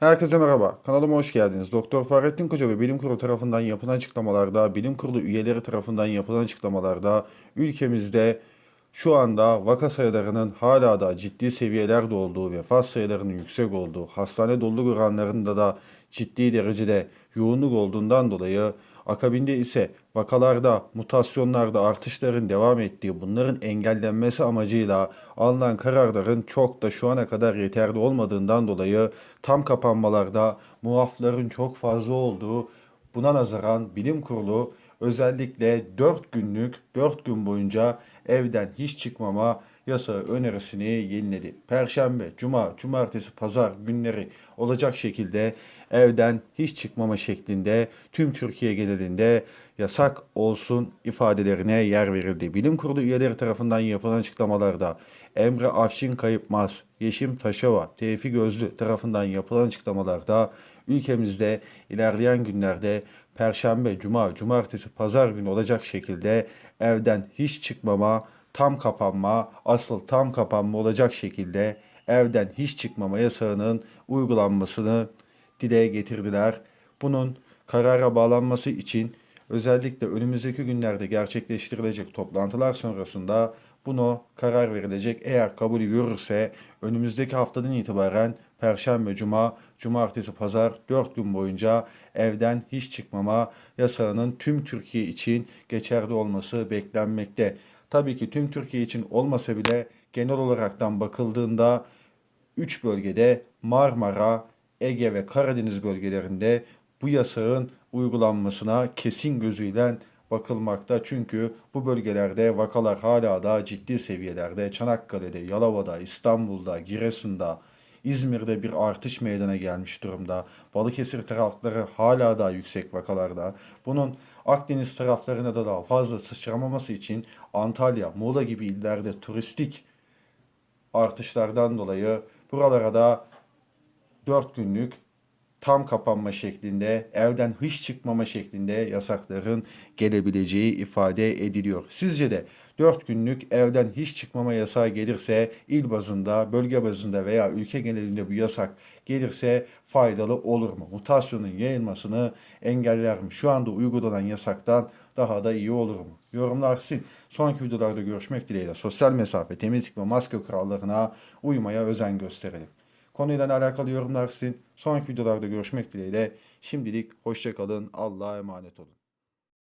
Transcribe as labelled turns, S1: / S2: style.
S1: Herkese merhaba. Kanalıma hoş geldiniz. Doktor Fahrettin Koca ve Bilim Kurulu tarafından yapılan açıklamalarda, Bilim Kurulu üyeleri tarafından yapılan açıklamalarda ülkemizde şu anda vaka sayılarının hala da ciddi seviyelerde olduğu, vefat sayılarının yüksek olduğu, hastane doluluk oranlarında da ciddi derecede yoğunluk olduğundan dolayı akabinde ise vakalarda, mutasyonlarda artışların devam ettiği, bunların engellenmesi amacıyla alınan kararların çok da şu ana kadar yeterli olmadığından dolayı tam kapanmalarda muafların çok fazla olduğu, buna nazaran bilim kurulu özellikle 4 günlük 4 gün boyunca evden hiç çıkmama yasağı önerisini yeniledi. Perşembe, cuma, cumartesi, pazar günleri olacak şekilde evden hiç çıkmama şeklinde tüm Türkiye genelinde yasak olsun ifadelerine yer verildi. Bilim kurulu üyeleri tarafından yapılan açıklamalarda Emre Afşin Kayıpmaz, Yeşim Taşova, Tevfik Gözlü tarafından yapılan açıklamalarda ülkemizde ilerleyen günlerde Perşembe, Cuma, Cumartesi, Pazar günü olacak şekilde evden hiç çıkmama, tam kapanma, asıl tam kapanma olacak şekilde evden hiç çıkmama yasağının uygulanmasını dile getirdiler. Bunun karara bağlanması için özellikle önümüzdeki günlerde gerçekleştirilecek toplantılar sonrasında bunu karar verilecek. Eğer kabul görürse önümüzdeki haftadan itibaren Perşembe, Cuma, Cumartesi, Pazar 4 gün boyunca evden hiç çıkmama yasağının tüm Türkiye için geçerli olması beklenmekte. Tabii ki tüm Türkiye için olmasa bile genel olaraktan bakıldığında 3 bölgede Marmara, Ege ve Karadeniz bölgelerinde bu yasağın uygulanmasına kesin gözüyle bakılmakta. Çünkü bu bölgelerde vakalar hala da ciddi seviyelerde. Çanakkale'de, Yalova'da, İstanbul'da, Giresun'da, İzmir'de bir artış meydana gelmiş durumda. Balıkesir tarafları hala da yüksek vakalarda. Bunun Akdeniz taraflarına da daha fazla sıçramaması için Antalya, Muğla gibi illerde turistik artışlardan dolayı buralara da 4 günlük tam kapanma şeklinde, evden hiç çıkmama şeklinde yasakların gelebileceği ifade ediliyor. Sizce de 4 günlük evden hiç çıkmama yasağı gelirse il bazında, bölge bazında veya ülke genelinde bu yasak gelirse faydalı olur mu? Mutasyonun yayılmasını engeller mi? Şu anda uygulanan yasaktan daha da iyi olur mu? Yorumlar sil. Sonraki videolarda görüşmek dileğiyle sosyal mesafe, temizlik ve maske kurallarına uymaya özen gösterelim. Konuyla alakalı yorumlar sizin. Sonraki videolarda görüşmek dileğiyle. Şimdilik hoşçakalın. Allah'a emanet olun.